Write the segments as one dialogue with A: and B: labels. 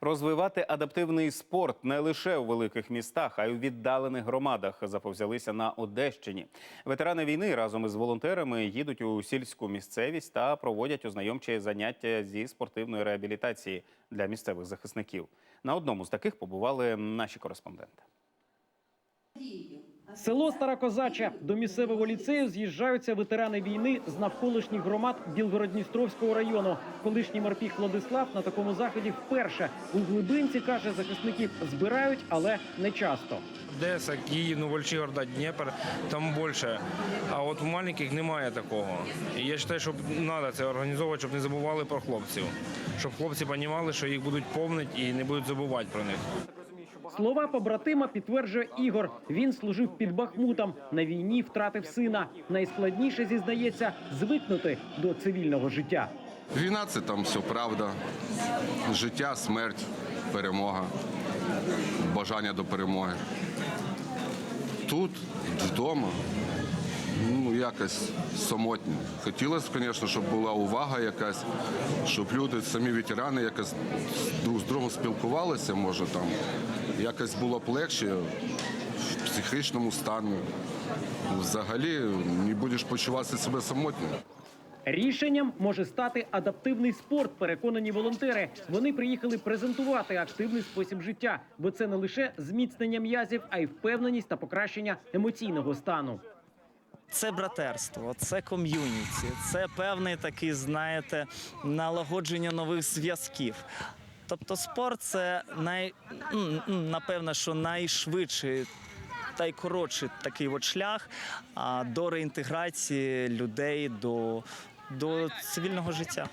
A: Розвивати адаптивний спорт не лише у великих містах, а й у віддалених громадах заповзялися на Одещині. Ветерани війни разом із волонтерами їдуть у сільську місцевість та проводять ознайомчі заняття зі спортивної реабілітації для місцевих захисників. На одному з таких побували наші кореспонденти.
B: Село Старокозаче до місцевого ліцею з'їжджаються ветерани війни з навколишніх громад Білгород-Дністровського району. Колишній морпіг Владислав на такому заході вперше у глибинці каже, захисників збирають, але не часто.
C: Одеса, Київ, ну, Вольчигорда, Дніпр, там більше. А от в маленьких немає такого. І я вважаю, що треба це організовувати, щоб не забували про хлопців. Щоб хлопці розуміли, що їх будуть повнити і не будуть забувати про них.
B: Слова побратима підтверджує Ігор. Він служив під Бахмутом. На війні втратив сина. Найскладніше зізнається звикнути до цивільного життя.
D: Війна це там все правда. Життя, смерть, перемога, бажання до перемоги. Тут, вдома, ну якось самотньо. Хотілося, звісно, щоб була увага якась, щоб люди, самі ветерани, якось друг з другом спілкувалися, може там. Якось було б легше в психічному стані. Взагалі не будеш почувати себе самотньо.
B: Рішенням може стати адаптивний спорт. Переконані волонтери. Вони приїхали презентувати активний спосіб життя, бо це не лише зміцнення м'язів, а й впевненість та покращення емоційного стану.
E: Це братерство, це ком'юніті, це певний такий, знаєте, налагодження нових зв'язків. Тобто спорт це най, м, напевно, що найшвидший та й коротший такий от шлях до реінтеграції людей до, до цивільного життя.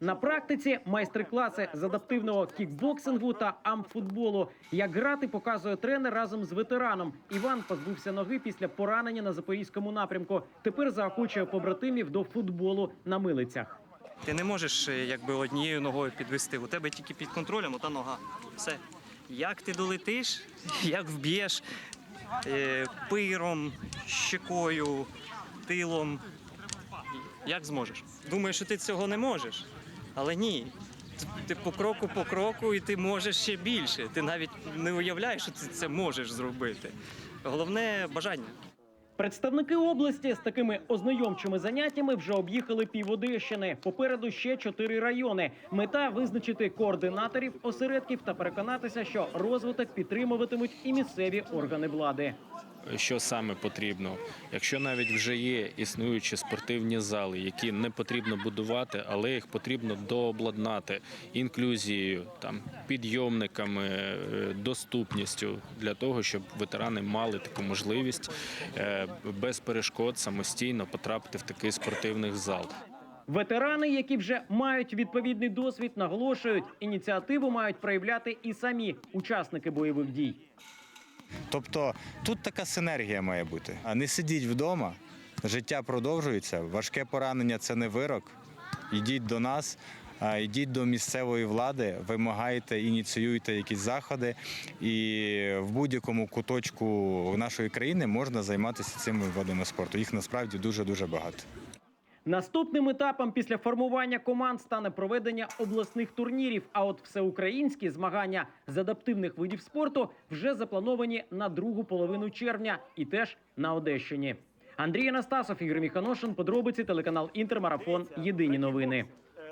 B: На практиці майстер-класи з адаптивного кікбоксингу та амфутболу. Як грати, показує тренер разом з ветераном. Іван позбувся ноги після поранення на запорізькому напрямку. Тепер заохочує побратимів до футболу на милицях.
F: Ти не можеш е, якби однією ногою підвести. У тебе тільки під контролем ота нога. Все. Як ти долетиш, як вб'єш е, пиром, щекою, тилом. Як зможеш? Думаєш, що ти цього не можеш, але ні. Ти по кроку по кроку, і ти можеш ще більше. Ти навіть не уявляєш, що ти це можеш зробити. Головне бажання.
B: Представники області з такими ознайомчими заняттями вже об'їхали пів Одещини. Попереду ще чотири райони. Мета визначити координаторів осередків та переконатися, що розвиток підтримуватимуть і місцеві органи влади.
G: Що саме потрібно. Якщо навіть вже є існуючі спортивні зали, які не потрібно будувати, але їх потрібно дообладнати інклюзією, там підйомниками, е, доступністю для того, щоб ветерани мали таку можливість е, без перешкод самостійно потрапити в такий спортивний зал.
B: Ветерани, які вже мають відповідний досвід, наголошують, ініціативу мають проявляти і самі учасники бойових дій.
H: Тобто тут така синергія має бути. А не сидіть вдома, життя продовжується. Важке поранення це не вирок. Йдіть до нас, йдіть до місцевої влади, вимагайте, ініціюйте якісь заходи. І в будь-якому куточку нашої країни можна займатися цими видами спорту. Їх насправді дуже дуже багато.
B: Наступним етапом після формування команд стане проведення обласних турнірів. А от всеукраїнські змагання з адаптивних видів спорту вже заплановані на другу половину червня і теж на Одещині. Андрій Анастасов, Ігор Міханошин, подробиці телеканал Інтермарафон. Єдині новини.